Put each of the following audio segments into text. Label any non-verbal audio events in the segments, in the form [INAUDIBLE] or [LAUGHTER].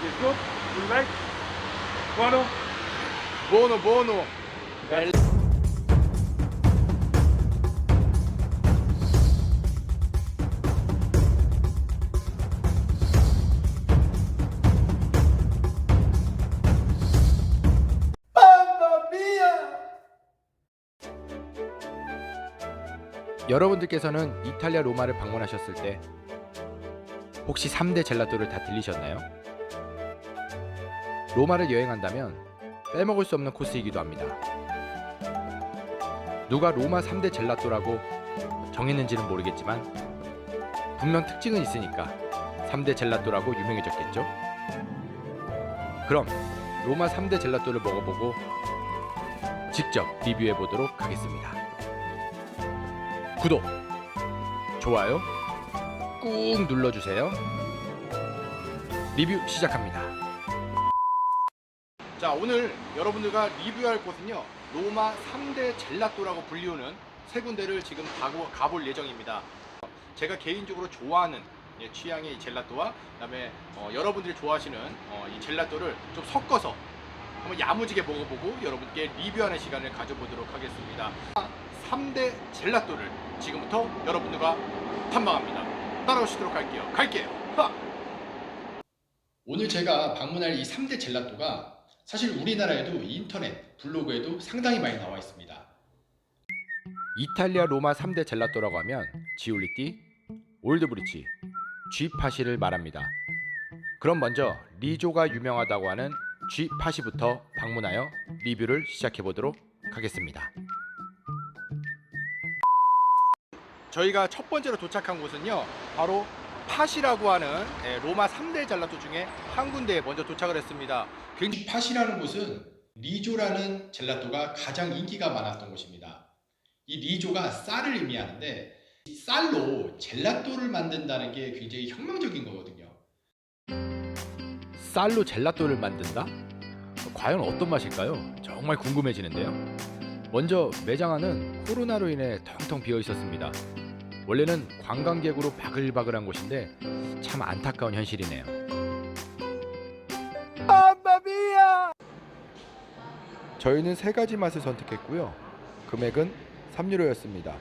You like? Buono? 부오노 부오노 여러분들께서는 이탈리아 로마를 방문하셨을 때 혹시 3대 젤라또를 다 들리셨나요? 로마를 여행한다면 빼먹을 수 없는 코스이기도 합니다. 누가 로마 3대 젤라또라고 정했는지는 모르겠지만 분명 특징은 있으니까 3대 젤라또라고 유명해졌겠죠? 그럼 로마 3대 젤라또를 먹어보고 직접 리뷰해 보도록 하겠습니다. 구독, 좋아요 꾹 눌러주세요. 리뷰 시작합니다. 자 오늘 여러분들과 리뷰할 곳은요 로마 3대 젤라또라고 불리우는 세 군데를 지금 가고, 가볼 예정입니다. 제가 개인적으로 좋아하는 예, 취향의 이 젤라또와 그다음에 어, 여러분들이 좋아하시는 어, 이 젤라또를 좀 섞어서 한번 야무지게 먹어보고 여러분께 리뷰하는 시간을 가져보도록 하겠습니다. 3대 젤라또를 지금부터 여러분들과 탐방합니다. 따라오시도록 할게요. 갈게요. 하! 오늘 제가 방문할 이 3대 젤라또가 사실 우리나라에도 인터넷, 블로그에도 상당히 많이 나와 있습니다. 이탈리아 로마 3대 젤라또라고 하면 지올리띠, 올드브리치, 쥐파시를 말합니다. 그럼 먼저 리조가 유명하다고 하는 쥐파시부터 방문하여 리뷰를 시작해 보도록 하겠습니다. 저희가 첫 번째로 도착한 곳은요. 바로 파시라고 하는 예, 로마 3대 젤라또 중에 한 군데에 먼저 도착을 했습니다. 굉장히 파시라는 곳은 리조라는 젤라또가 가장 인기가 많았던 곳입니다. 이 리조가 쌀을 의미하는데 이 쌀로 젤라또를 만든다는 게 굉장히 혁명적인 거거든요. 쌀로 젤라또를 만든다? 과연 어떤 맛일까요? 정말 궁금해지는데요. 먼저 매장 안은 코로나로 인해 텅텅 비어 있었습니다. 원래는 관광객으로 바글바글한 곳인데 참 안타까운 현실이네요. 저희는 세 가지 맛을 선택했고요. 금액은 3유로였습니다.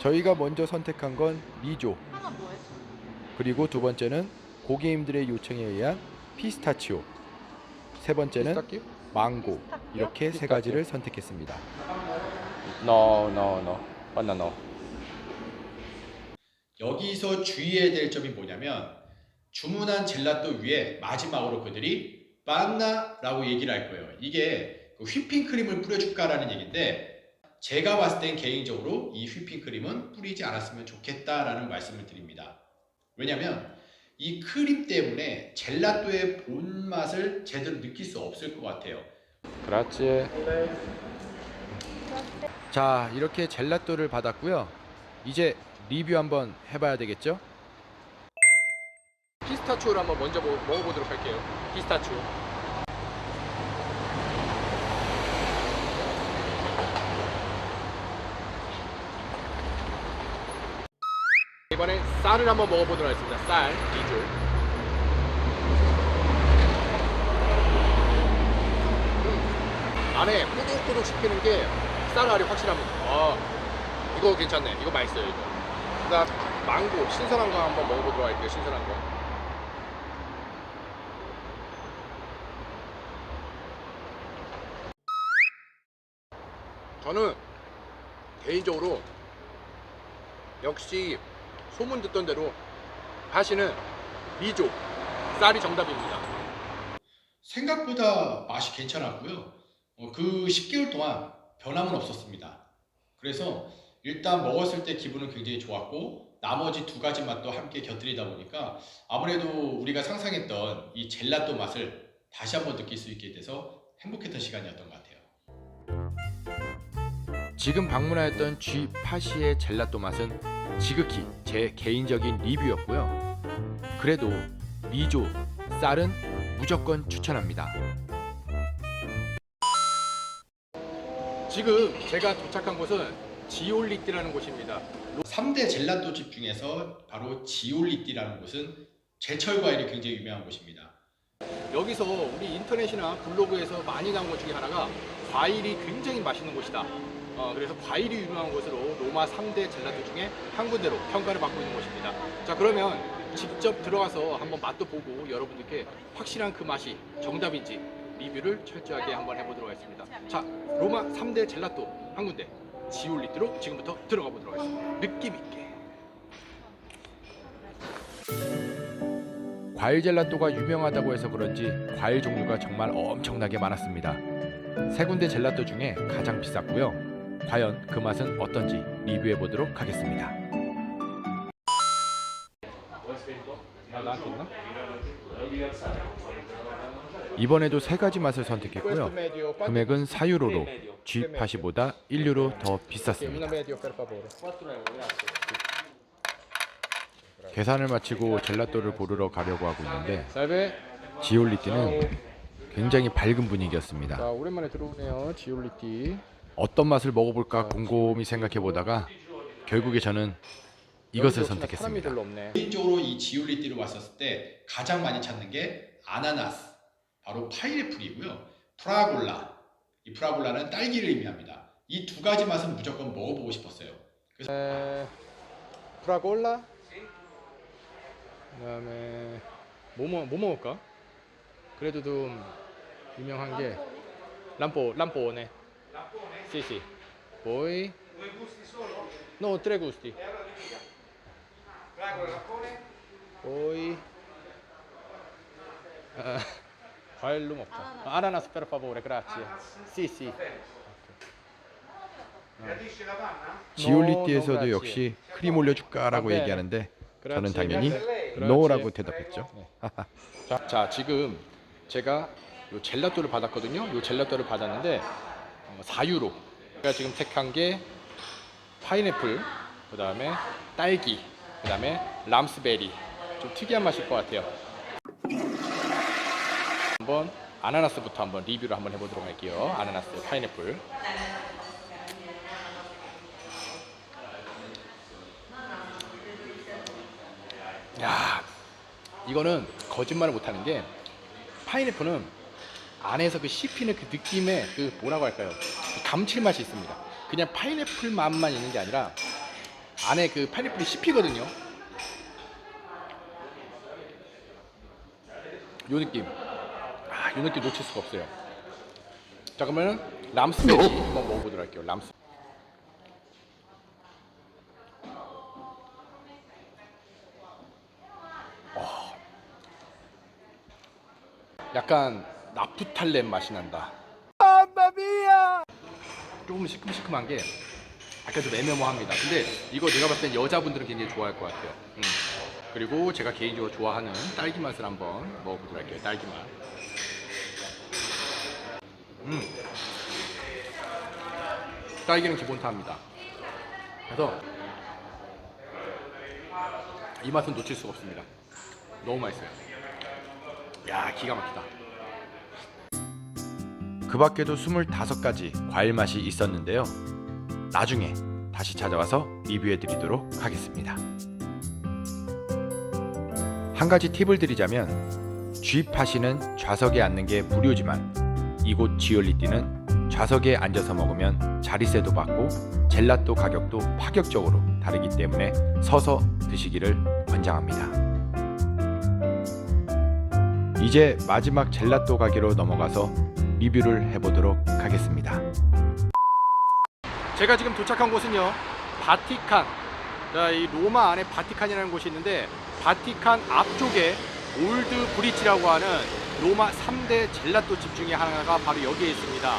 저희가 먼저 선택한 건 뭐해? 그리고 두 번째는 고객님들의 요청에 의한 피스타치오, 세 번째는 망고 이렇게 세 가지를 선택했습니다. No, no, no. Banana. 여기서 주의해야 될 점이 뭐냐면 주문한 젤라또 위에 마지막으로 그들이 바나라고 얘기를 할 거예요. 이게 그 휘핑크림을 뿌려줄까라는 얘기인데 제가 봤을 땐 개인적으로 이 휘핑크림은 뿌리지 않았으면 좋겠다라는 말씀을 드립니다. 왜냐면 이 크림 때문에 젤라또의 본맛을 제대로 느낄 수 없을 것 같아요. Grazie. 자 이렇게 젤라또를 받았고요. 이제 리뷰 한번 해봐야 되겠죠? 피스타치오를 한번 먼저 먹, 먹어보도록 할게요. 피스타치오 이번엔 쌀을 한번 먹어보도록 하겠습니다. 쌀 2줄. 안에 꼬독꼬독 씹히는 게 쌀알이 확실합니다. 아, 이거 괜찮네. 이거 맛있어요, 이거. 그다음 망고 신선한 거 한번 먹어보도록 할게요. 신선한 거. 저는 개인적으로 역시 소문 듣던 대로 하시는 미조 쌀이 정답입니다. 생각보다 맛이 괜찮았고요. 어, 그 10개월 동안 변함은 없었습니다. 그래서 일단 먹었을 때 기분은 굉장히 좋았고 나머지 두 가지 맛도 함께 곁들이다 보니까 아무래도 우리가 상상했던 이 젤라또 맛을 다시 한번 느낄 수 있게 돼서 행복했던 시간이었던 것 같아요. 지금 방문하였던 G 파시의 젤라또 맛은 지극히 제 개인적인 리뷰였고요. 그래도 리조 쌀은 무조건 추천합니다. 지금 제가 도착한 곳은 지올리띠라는 곳입니다. 3대 젤라또 집 중에서 바로 지올리띠라는 곳은 제철 과일이 굉장히 유명한 곳입니다. 여기서 우리 인터넷이나 블로그에서 많이 나온 것 중에 하나가 과일이 굉장히 맛있는 곳이다. 어, 그래서 과일이 유명한 곳으로 로마 3대 젤라또 중에 한 군데로 평가를 받고 있는 곳입니다. 자 그러면 직접 들어가서 한번 맛도 보고 여러분들께 확실한 그 맛이 정답인지 리뷰를 철저하게 한번 해보도록 하겠습니다. 자 로마 3대 젤라또 한 군데 지올리트로 지금부터 들어가 보도록 하겠습니다. 느낌 있게. 과일 젤라또가 유명하다고 해서 그런지 과일 종류가 정말 엄청나게 많았습니다. 세 군데 젤라또 중에 가장 비쌌고요. 과연 그 맛은 어떤지 리뷰해 보도록 하겠습니다. 아 나한테 있나? 이번에도 세 가지 맛을 선택했고요. 금액은 4유로로 G 파시보다 1유로 더 비쌌습니다. 계산을 마치고 젤라또를 고르러 가려고 하고 있는데. 지올리티는 굉장히 밝은 분위기였습니다. 자 오랜만에 들어오네요 지올리티. 어떤 맛을 먹어볼까 곰곰이 생각해 보다가 결국에 저는 이것을 선택했습니다. 별로 없네. 개인적으로 이 지올리티를 왔었을 때 가장 많이 찾는 게 아나나스, 바로 파인애플이고요. 프라골라. 이 프라골라는 딸기를 의미합니다. 이 두 가지 맛은 무조건 먹어보고 싶었어요. 그래서 프라골라. 그다음에 뭐, 먹- 뭐 먹을까? 그래도 좀 유명한 게 람포 람포네. Sì. Poi No, tre gusti. Poi 아, 과일로 먹자. 아, 아나나스 per favore, grazie. Sì, sì. 지올리티에서도 no, 역시 크림 올려줄까라고 네, 얘기하는데 저는. 당연히 no라고 대답했죠. 자, 자, 지금 제가 요 젤라또를 받았거든요. 요 젤라또를 받았는데 어, 4유로. 제가 지금 택한 게 파인애플, 그 다음에 딸기, 그 다음에 람스베리. 좀 특이한 맛일 것 같아요. 한번 아나나스부터 한번 리뷰를 한번 해보도록 할게요. 아나나스, 파인애플. 야, 이거는 거짓말을 못하는 게 파인애플은 안에서 그 씹히는 그 느낌의 그 뭐라고 할까요? 그 감칠맛이 있습니다. 그냥 파인애플 맛만 있는 게 아니라 안에 그 파인애플이 씹히거든요. 요 느낌. 아, 요 느낌 놓칠 수가 없어요. 자, 그러면 람스베리 한번 먹어보도록 할게요. 람스. 약간 나프탈렌 맛이 난다. 조금 시큼시큼한 게 약간 좀 애매모호합니다. 근데 이거 내가 봤을 땐 여자분들은 굉장히 좋아할 것 같아요. 음. 그리고 제가 개인적으로 좋아하는 딸기 맛을 한번 먹어보도록 할게요. 딸기 맛. 음. 딸기는 기본타입니다. 그래서 이 맛은 놓칠 수가 없습니다. 너무 맛있어요. 야 기가 막히다. 그 밖에도 25가지 과일 맛이 있었는데요. 나중에 다시 찾아와서 리뷰해 드리도록 하겠습니다. 한 가지 팁을 드리자면 G파시는 좌석에 앉는 게 무료지만 이곳 지올리띠는 좌석에 앉아서 먹으면 자리세도 받고 젤라또 가격도 파격적으로 다르기 때문에 서서 드시기를 권장합니다. 이제 마지막 젤라또 가게로 넘어가서 리뷰를 해보도록 하겠습니다. 제가 지금 도착한 곳은요 바티칸 자, 이 로마 안에 바티칸이라는 곳이 있는데 바티칸 앞쪽에 올드 브리지라고 하는 로마 3대 젤라또 집 중에 하나가 바로 여기에 있습니다.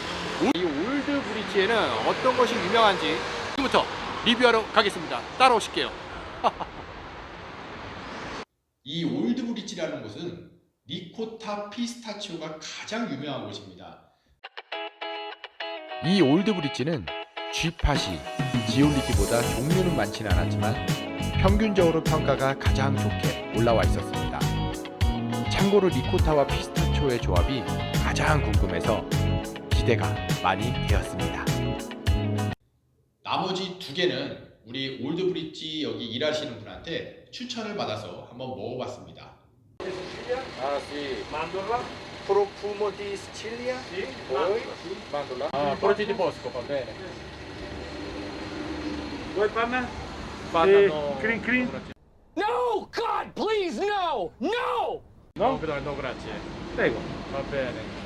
이 올드 브리지에는 어떤 것이 유명한지 지금부터 리뷰하러 가겠습니다. 따라오실게요. [LAUGHS] 이 올드 브리지라는 곳은 리코타 피스타치오가 가장 유명한 곳입니다. 이 올드 브릿지는 G팟이 지올리티보다 종류는 많지는 않았지만 평균적으로 평가가 가장 좋게 올라와 있었습니다. 참고로 리코타와 피스타치오의 조합이 가장 궁금해서 기대가 많이 되었습니다. 나머지 두 개는 우리 올드브릿지 여기 일하시는 분한테 추천을 받아서 한번 먹어봤습니다. Mandorla? Profumo di Sicilia? Sì. Poi? Mandorla, sì. Mandola. Ah, frutti di bosco, va bene. Vuoi panna? Badano- Sì, crin crin. No! God, please, no! No! No? 그다음에 no grazie. Prego. Va bene.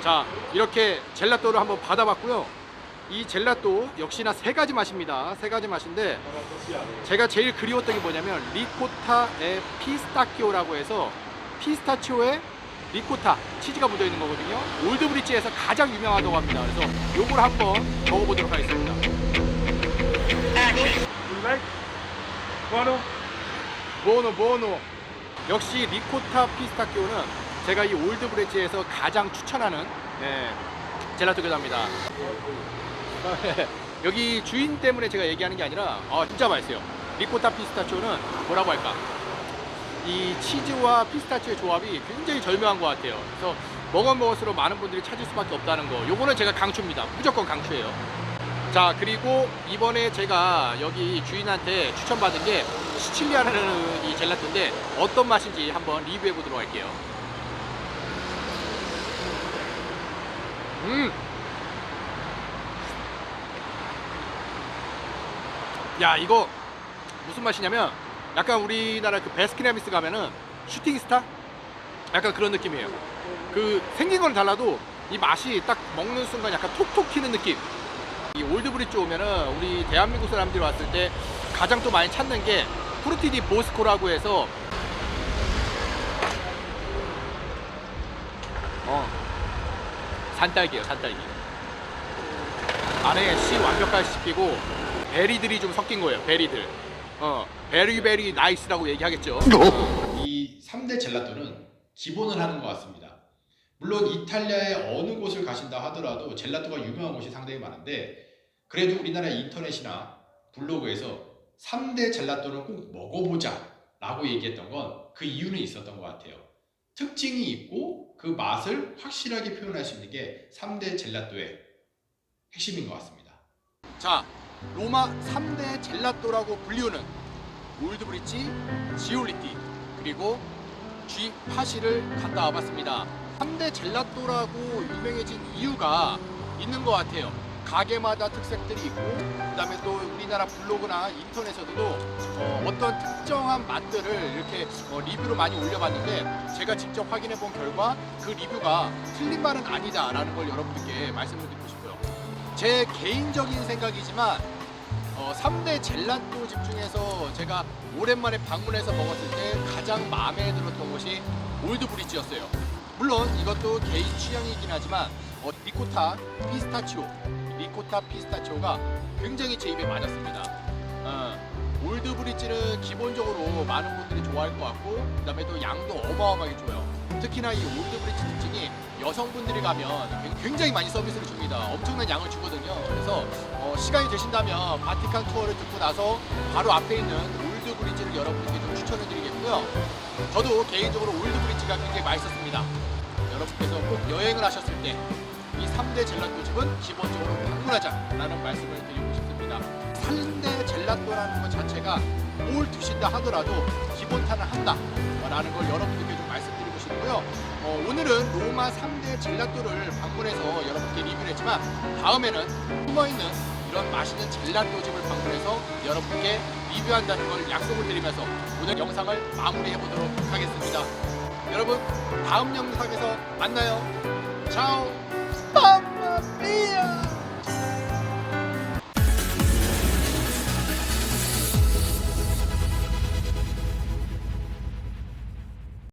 자, 이렇게 젤라또를 한번 받아봤고요. 이 젤라또 역시나 세 가지 맛입니다. 세 가지 맛인데 제가 제일 그리웠던 게 뭐냐면 리코타의 피스타키오라고 해서 피스타치오에 리코타 치즈가 묻어 있는 거거든요. 올드브리지에서 가장 유명하다고 합니다. 그래서 요걸 한번 먹어보도록 하겠습니다. Buono? 보노 보노 역시 리코타 피스타키오는 제가 이 올드브리지에서 가장 추천하는 네, 젤라또 교자입니다. [LAUGHS] 여기 주인 때문에 제가 얘기하는 게 아니라 아, 진짜 맛있어요. 리코타 피스타치오는 뭐라고 할까? 이 치즈와 피스타치오의 조합이 굉장히 절묘한 것 같아요. 그래서 먹어 먹을수록 많은 분들이 찾을 수밖에 없다는 거. 요거는 제가 강추입니다. 무조건 강추예요. 자 그리고 이번에 제가 여기 주인한테 추천받은 게 시칠리아라는 이 젤라또인데 어떤 맛인지 한번 리뷰해 보도록 할게요. 음. 야 이거 무슨 맛이냐면 약간 우리나라 그 베스킨라빈스 가면은 슈팅스타 약간 그런 느낌이에요. 그 생긴 건 달라도 이 맛이 딱 먹는 순간 약간 톡톡 튀는 느낌. 이 올드브리지 오면은 우리 대한민국 사람들이 왔을 때 가장 또 많이 찾는 게 프루티디 보스코라고 해서 어 산딸기예요 산딸기. 안에 씨 완벽하게 씹히고 베리들이 좀 섞인 거예요 베리들. 어 베리베리 나이스라고 얘기하겠죠. 이 3대 젤라또는 기본을 하는 것 같습니다. 물론 이탈리아의 어느 곳을 가신다 하더라도 젤라또가 유명한 곳이 상당히 많은데 그래도 우리나라 인터넷이나 블로그에서 3대 젤라또는 꼭 먹어보자 라고 얘기했던 건 그 이유는 있었던 것 같아요. 특징이 있고 그 맛을 확실하게 표현할 수 있는 게 3대 젤라또의 핵심인 것 같습니다. 자 로마 3대 젤라또라고 불리우는 올드브리지, 지올리티 그리고 쥐 파시를 갔다 와봤습니다 3대 젤라또라고 유명해진 이유가 있는 것 같아요 가게마다 특색들이 있고 그 다음에 또 우리나라 블로그나 인터넷에서도 어, 떤 특정한 맛들을 이렇게 어, 리뷰로 많이 올려봤는데 제가 직접 확인해 본 결과 그 리뷰가 틀린 말은 아니다라는 걸 여러분들께 말씀을 드리고 싶어요 제 개인적인 생각이지만 어, 3대 젤라또 집 중에서 제가 오랜만에 방문해서 먹었을 때 가장 마음에 들었던 곳이 올드 브리지였어요. 물론 이것도 개인 취향이긴 하지만 어, 리코타 피스타치오, 리코타 피스타치오가 굉장히 제 입에 맞았습니다. 어, 올드브리지는 기본적으로 많은 분들이 좋아할 것 같고 그다음에 또 양도 어마어마하게 줘요. 특히나 이 올드브리지 특징이 여성분들이 가면 굉장히 많이 서비스를 줍니다. 엄청난 양을 주거든요. 그래서 어, 시간이 되신다면 바티칸 투어를 듣고 나서 바로 앞에 있는 올드브리지를 여러분께 좀 추천해드리겠고요. 저도 개인적으로 올드브리지가 굉장히 맛있었습니다. 여러분께서 꼭 여행을 하셨을 때이 3대 젤라또 집은 기본적으로 방문하자라는 말씀을 드리고 싶습니다. 3대 젤라또라는 것 자체가 뭘 드신다 하더라도 기본타는 한다라는 걸 여러분들께 좀 말씀드리고 싶고요. 어, 오늘은 로마 3대 젤라또를 방문해서 여러분께 리뷰를 했지만 다음에는 숨어있는 이런 맛있는 젤라또 집을 방문해서 여러분께 리뷰한다는 걸 약속을 드리면서 오늘 영상을 마무리해 보도록 하겠습니다. 여러분 다음 영상에서 만나요. 차오. 맘마미야.